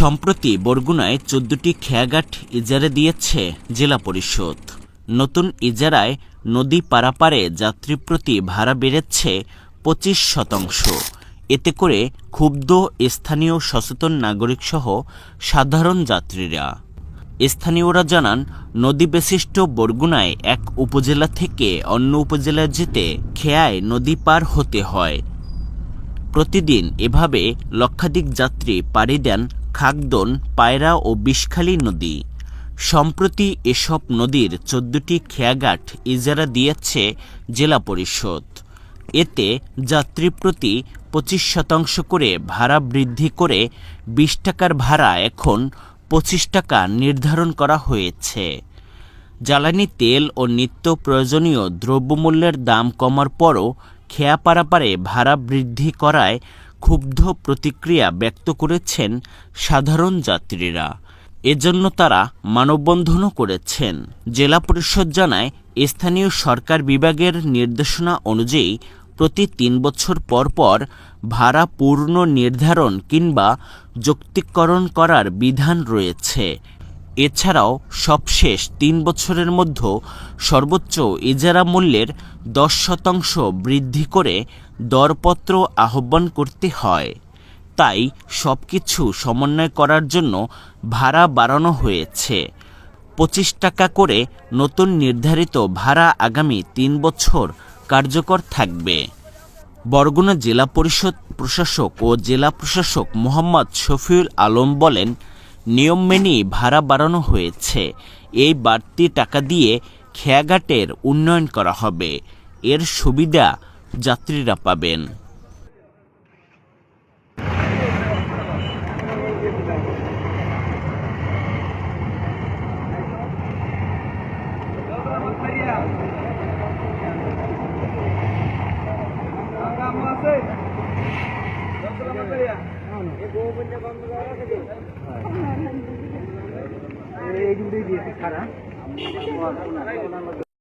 সম্প্রতি বরগুনায় চোদ্দটি খেয়াঘাট ইজারে দিয়েছে জেলা পরিষদ। নতুন ইজারায় নদী পারাপারে যাত্রী প্রতি ভাড়া বেড়েছে পঁচিশ শতাংশ। এতে করে ক্ষুব্ধ স্থানীয় সচেতন নাগরিকসহ সাধারণ যাত্রীরা। স্থানীয়রা জানান নদী বিশিষ্ট বরগুনায় এক উপজেলা থেকে অন্য উপজেলায় যেতে খেয়ায় নদী পার হতে হয়। প্রতিদিন এভাবে লক্ষাধিক যাত্রী পাড়ি দেন খাগদন, পায়রা ও বিষখালী নদী। সম্প্রতি এসব নদীর চোদ্দটি খেয়াঘাট ইজারা দিয়েছে জেলা পরিষদ। এতে যাত্রী প্রতি পঁচিশ শতাংশ করে ভাড়া বৃদ্ধি করে বিশ টাকার ভাড়া এখন পঁচিশ টাকা নির্ধারণ করা হয়েছে। জ্বালানি তেল ও নিত্য প্রয়োজনীয় দ্রব্যমূল্যের দাম কমার পরও খেয়া পারাপারে ভাড়া বৃদ্ধি করায় ক্ষুব্ধ প্রতিক্রিয়া ব্যক্ত করেছেন সাধারণ যাত্রীরা। এজন্য তারা মানববন্ধনও করেছেন। জেলা পরিষদ জানায়, স্থানীয় সরকার বিভাগের নির্দেশনা অনুযায়ী প্রতি তিন বছর পর পর ভাড়া পূর্ণ নির্ধারণ কিংবা যৌক্তিকরণ করার বিধান রয়েছে। এছাড়াও সবশেষ তিন বছরের মধ্যে সর্বোচ্চ ইজারা মূল্যের দশ শতাংশ বৃদ্ধি করে দরপত্র আহ্বান করতে হয়। তাই সবকিছু সমন্বয় করার জন্য ভাড়া বাড়ানো হয়েছে। পঁচিশ টাকা করে নতুন নির্ধারিত ভাড়া আগামী তিন বছর কার্যকর থাকবে। বরগুনা জেলা পরিষদ প্রশাসক ও জেলা প্রশাসক মোহাম্মদ শফিউল আলম বলেন নিয়ম মেনেই ভাড়া বাড়ানো হয়েছে। এই বাড়তি টাকা দিয়ে খেয়াঘাটের উন্নয়ন করা হবে। এর সুবিধা যাত্রীরা পাবেন। এই দুটোই দিয়েছি খারাপ